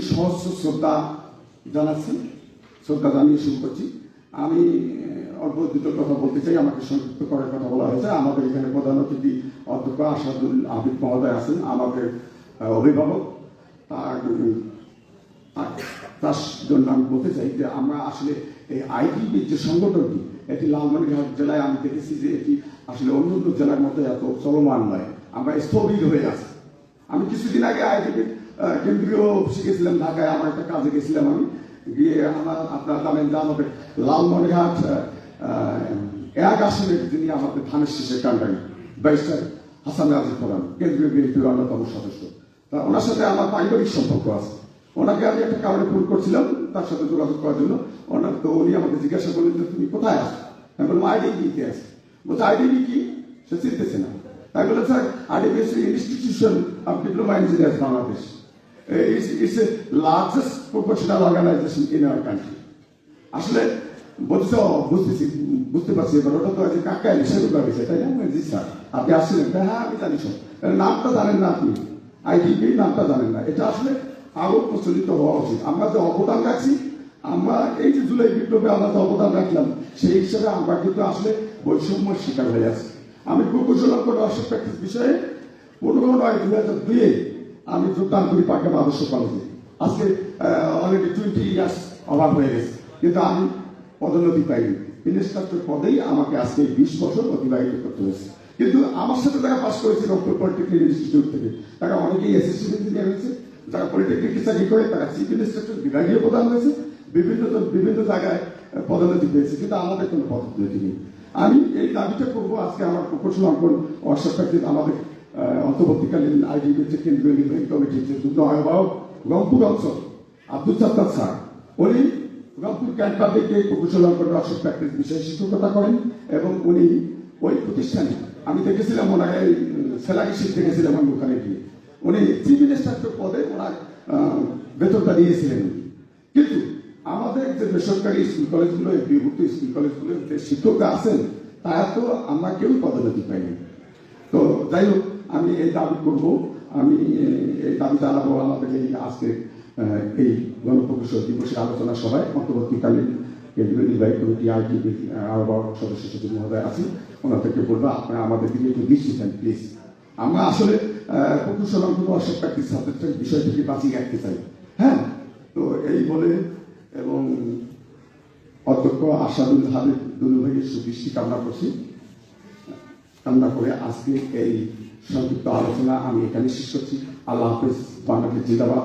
সহস্র শ্রদ্ধা জানাচ্ছি শ্রদ্ধা জানিয়ে শুরু করছি। আমি অল্প দুটো কথা বলতে চাই। আমাকে সংযুক্ত করার কথা বলা হয়েছে। আমাদের এখানে প্রধান অতিথি অধ্যক্ষ আসাদুল আবিদ মহোদয় আছেন, আমাদের অভিভাবক। তার, তার- জন্য আমি বলতে চাই যে আমরা আসলে এই আইডিবি যে সংগঠনটি, এটি লালমনিরহাট জেলায় আমি দেখেছি যে এটি আসলে অন্য জেলার মতো এত চলমান নয়। আমরা স্থবির হয়ে আছি। আমি কিছুদিন আগে আইডিবি কেন্দ্রীয় অফিসে গেছিলাম, ঢাকায় আমার একটা কাজে গেছিলাম আমি। গিয়ে আমার, আপনার জানেন যে আমাদের লালমনিরহাট এক আসনের যিনি আমাদের ধানের শীষের কান্ডারি ব্যারিস্টার হাসান রাজীব প্রধান, কেন্দ্রীয় বিএনপির অন্যতম সদস্য। তা ওনার সাথে আমার পারিবারিক সম্পর্ক আছে। ওনাকে আমি একটা কারণে ফোন করছিলাম, তার সাথে যোগাযোগ করার জন্য। ওনার তো উনি আমাকে জিজ্ঞাসা করলেন যে, তুমি কোথায় আছো? আমি বললাম আইডিবিতে আছি। বলছে আইডিবি কি? সে চিনতেছে না। তাই বললাম sir IDB institution of diploma engineers Bangladesh it's a largest professional organisation in our country আসলে বলছো, বুঝতেছি, বুঝতে পারছি, এবার ওটা তো কাকা হিসেবে ভাবিছে তাই না? জি স্যার, আপনি আসছিলেন? তা হ্যাঁ আমি জানি সব এর নামটা জানেন না আপনি? আইডিপি, নামটা জানেন না। এটা আসলে আরও প্রচলিত হওয়া উচিত। আমরা যে অবদান রাখছি, আমরা এই যে জুলাই বিপ্লবে আমরা যে অবদান রাখলাম, সেই হিসেবে আমরা কিন্তু আসলে বৈষম্যের শিকার হয়ে আছি। আমি প্রকৌশল রসদ প্র্যাকটিস বিষয়ে। পনেরো নয়, দুই হাজার দুইয়ে আমি যোগদান করি পাটগ্রাম আদর্শ কলেজে আজকে অলরেডি টোয়েন্টি ইয়ার্স অভাব হয়ে গেছে। কিন্তু আমি পদোন্নতি পাইনি। ইনস্ট্রাক্টর পদেই আমাকে আজকে বিশ বছর অতিবাহিত করতে হয়েছে। কিন্তু আমার সাথে যারা পাস করেছে রংপুর পলিটেকনিক ইনস্টিটিউট থেকে, তারা অনেকেই এসএসসি ইঞ্জিনিয়ার হয়েছে। যারা পলিটেকনিক চাকরি করে, তারা চিফ ইনস্ট্রাক্টর বিভাগীয় প্রধান হয়েছে। বিভিন্ন বিভিন্ন জায়গায় পদোন্নতি পেয়েছে। কিন্তু আমাদের কোনো পদোন্নতি নেই। আমি এই দাবিটা করব আজকে আমার প্রকৌশল অঙ্কন অর্ষাকার আমাদের অন্তর্বর্তীকালীন আইডিবির যে কেন্দ্রীয় নির্বাহী কমিটির যে যুগ্ম আহ্বায়ক রংপুর অঞ্চল, আব্দুল সাত্তার স্যার। উনি রংপুর ক্যান্ট পাবলিকে প্রকৌশল অঙ্কন প্র্যাকটিস বিষয়ে শিক্ষকতা করেন এবং উনি ওই প্রতিষ্ঠানে, আমি দেখেছিলাম এই স্যালারি শিট দেখেছিলাম আমি ওখানে গিয়ে। উনি চিফ মিনিস্টার পদে ওনার বেতনটা দিয়েছিলেন কিন্তু আমাদের যে বেসরকারি স্কুল কলেজগুলো বিভক্ত স্কুল কলেজগুলো যে শিক্ষকরা আছেন তারা তো আমরা কেউ পদোন্নতি পাইনি তো যাই হোক, আমি এই দাবি করব। আমি এই দাবি জানাব আমাদের এই আজকে এই গণপ্রকৌশল দিবসের আলোচনা সভায়। অন্তর্বর্তীকালীন কেন্দ্রীয় নির্বাহী কমিটি আইটিবি আহ্বায়ক সদস্য সচিব মহোদয় আছেন। ওনার থেকে বলব, আপনারা আমাদের দিকে একটু দৃষ্টি দেন, প্লিজ। আমরা আসলে প্রকৌশল অঙ্কন অর্ষদ প্র্যাকটিস ছাত্রদের বিষয় থেকে বাঁচিয়ে রাখতে চাই। হ্যাঁ? তো এই বলে এবং অধ্যক্ষ আসাদুল হাবিব দুলু ভাইয়ের সুদৃষ্টি কামনা করছি। কামনা করে আজকে এই সংক্ষিপ্ত আলোচনা আমি এখানে শেষ করছি। আল্লাহ হাফিজ বাংলাদেশ জিন্দাবাদ।